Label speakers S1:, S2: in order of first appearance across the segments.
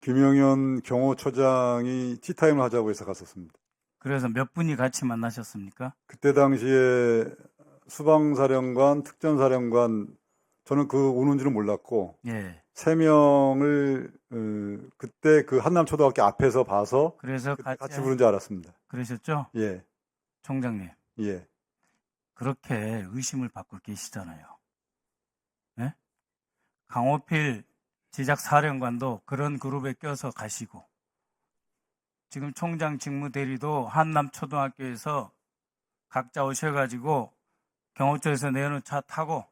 S1: 김영현 경호처장이 티타임을 하자고 해서 갔었습니다.
S2: 그래서 몇 분이 같이 만나셨습니까?
S1: 그때 당시에 수방사령관, 특전사령관, 저는 그 오는 줄은 몰랐고,
S2: 예.
S1: 세 명을, 어, 그때 그 한남초등학교 앞에서 봐서
S2: 그래서 같이,
S1: 같이 부른 줄 알았습니다.
S2: 그러셨죠?
S1: 예,
S2: 총장님.
S1: 예.
S2: 그렇게 의심을 받고 계시잖아요. 예? 강호필 제작 사령관도 그런 그룹에 껴서 가시고, 지금 총장 직무 대리도 한남 초등학교에서 각자 오셔가지고 경호처에서 내놓은 차 타고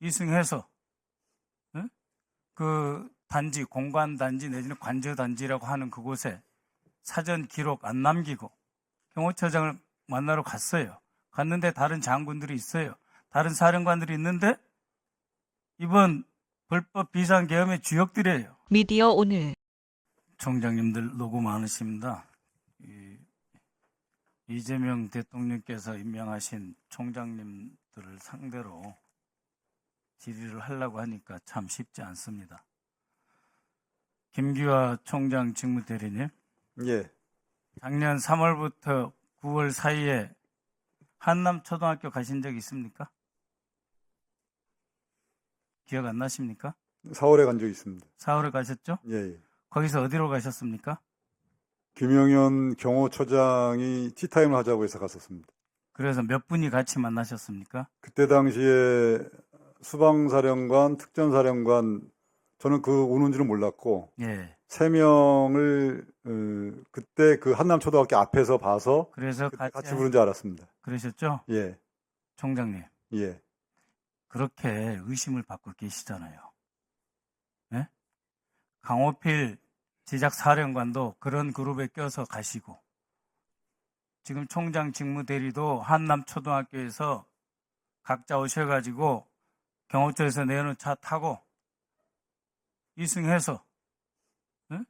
S2: 이승해서 예? 그 단지 공관 단지 내지는 관저 단지라고 하는 그곳에 사전 기록 안 남기고 경호처장을 만나러 갔어요. 갔는데 다른 장군들이 있어요. 다른 사령관들이 있는데 이번 불법 비상계엄의 주역들이에요.
S3: 미디어 오늘
S2: 총장님들 노고 많으십니다. 이, 이재명 대통령께서 임명하신 총장님들을 상대로 질의를 하려고 하니까 참 쉽지 않습니다. 김기화 총장 직무대리님,
S1: 예,
S2: 작년 3월부터 9월 사이에 한남 초등학교 가신 적 있습니까? 기억 안 나십니까?
S1: 4월에 간 적이 있습니다.
S2: 4월에 가셨죠?
S1: 예, 예.
S2: 거기서 어디로 가셨습니까?
S1: 김영현 경호처장이 티타임을 하자고 해서 갔었습니다.
S2: 그래서 몇 분이 같이 만나셨습니까?
S1: 그때 당시에 수방사령관, 특전사령관, 저는 그 오는 줄은 몰랐고,
S2: 예.
S1: 세 명을, 어, 그때 그 한남초등학교 앞에서 봐서
S2: 그래서
S1: 그때
S2: 같이,
S1: 같이 부른 줄 알았습니다.
S2: 그러셨죠?
S1: 예,
S2: 총장님.
S1: 예.
S2: 그렇게 의심을 받고 계시잖아요. 예? 강호필 제작 사령관도 그런 그룹에 껴서 가시고, 지금 총장 직무대리도 한남초등학교에서 각자 오셔가지고 경호처에서 내놓은 차 타고 이승해서 예?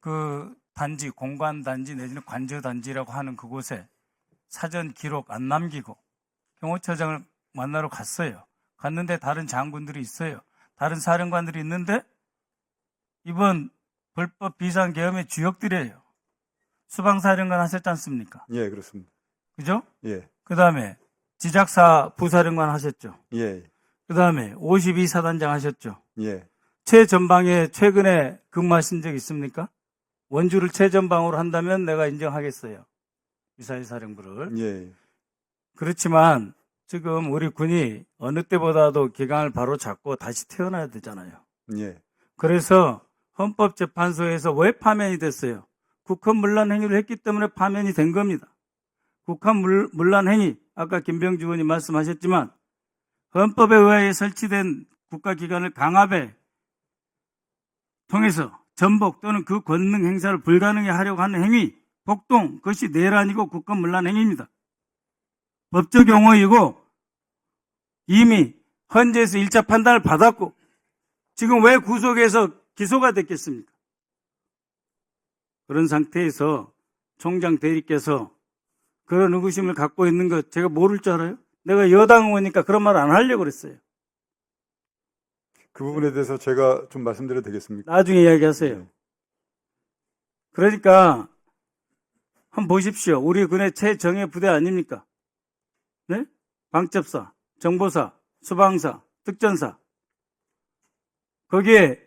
S2: 그 단지 공관 단지 내지는 관저 단지라고 하는 그곳에 사전 기록 안 남기고 경호처장을 만나러 갔어요. 갔는데 다른 장군들이 있어요. 다른 사령관들이 있는데 이번 불법 비상계엄의 주역들이에요. 수방사령관 하셨지 않습니까?
S1: 예, 그렇습니다.
S2: 그죠?
S1: 예,
S2: 그 다음에 지작사 부사령관 하셨죠.
S1: 예,
S2: 그 다음에 52사단장 하셨죠.
S1: 예.
S2: 최전방에 최근에 근무하신 적 있습니까? 원주를 최전방으로 한다면 내가 인정하겠어요. 미사일 사령부를.
S1: 예,
S2: 그렇지만 지금 우리 군이 어느 때보다도 기강을 바로 잡고 다시 태어나야 되잖아요.
S1: 예,
S2: 그래서 헌법재판소에서 왜 파면이 됐어요? 국헌 문란 행위를 했기 때문에 파면이 된 겁니다. 국헌 물- 문란 행위, 아까 김병주 의원이 말씀하셨지만 헌법에 의하여 설치된 국가기관을 강압에 통해서 전복 또는 그 권능 행사를 불가능해 하려고 하는 행위, 복동, 그것이 내란이고 국헌 문란 행위입니다. 법적 용어이고 이미 헌재에서 1차 판단을 받았고 지금 왜 구속해서 기소가 됐겠습니까? 그런 상태에서 총장 대리께서 그런 의구심을 갖고 있는 것 제가 모를 줄 알아요? 내가 여당 의원이니까 그런 말 안 하려고 그랬어요.
S1: 그 부분에 대해서 제가 좀 말씀드려도 되겠습니까?
S2: 나중에 이야기하세요.
S1: 예.
S2: 그러니까 한번 보십시오. 우리 군의 최정예 부대 아닙니까? 네? 방첩사, 정보사, 수방사, 특전사. 거기에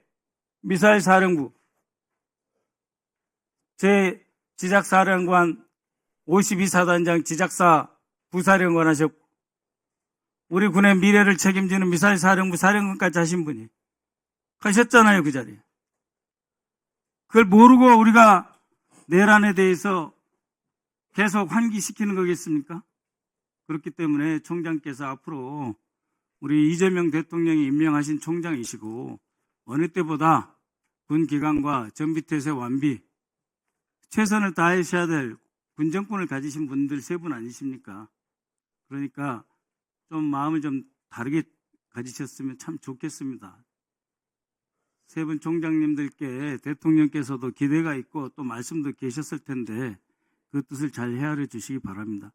S2: 미사일 사령부, 제 지작사령관 52사단장 지작사 부사령관 하셨고, 우리 군의 미래를 책임지는 미사일 사령부 사령관까지 하신 분이 가셨잖아요, 그 자리에. 그걸 모르고 우리가 내란에 대해서 계속 환기시키는 거겠습니까? 그렇기 때문에 총장께서 앞으로 우리 이재명 대통령이 임명하신 총장이시고 어느 때보다 군 기관과 전비태세 완비 최선을 다하셔야 될 군정권을 가지신 분들 세 분 아니십니까? 그러니까 좀 마음을 좀 다르게 가지셨으면 참 좋겠습니다. 세 분 총장님들께 대통령께서도 기대가 있고 또 말씀도 계셨을 텐데 그 뜻을 잘 헤아려 주시기 바랍니다.